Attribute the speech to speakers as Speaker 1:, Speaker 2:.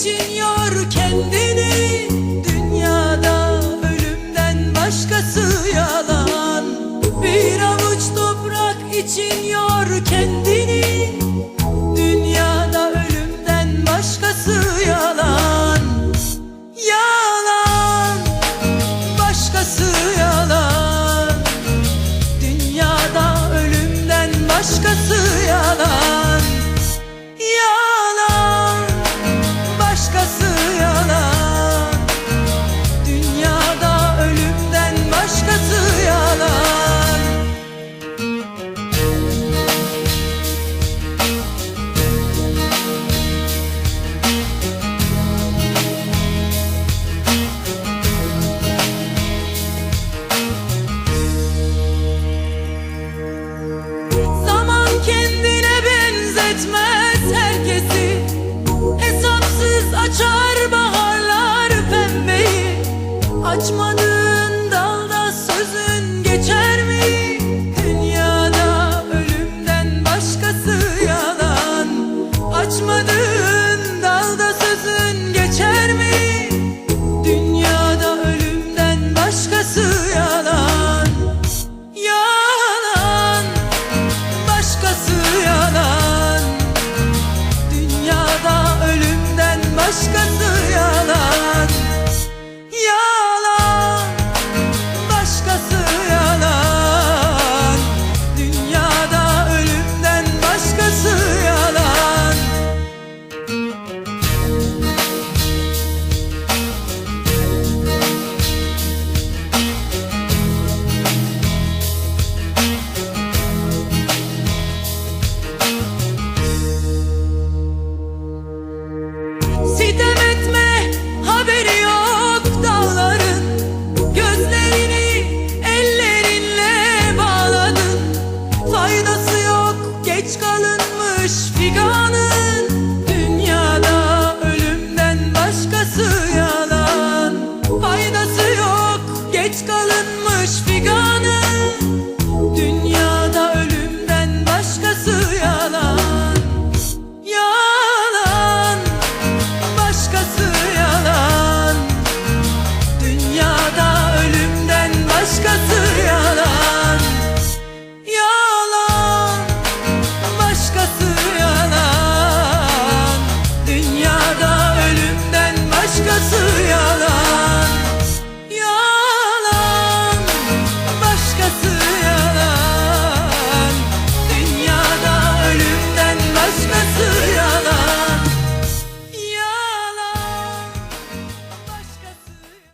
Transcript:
Speaker 1: için yor ölümden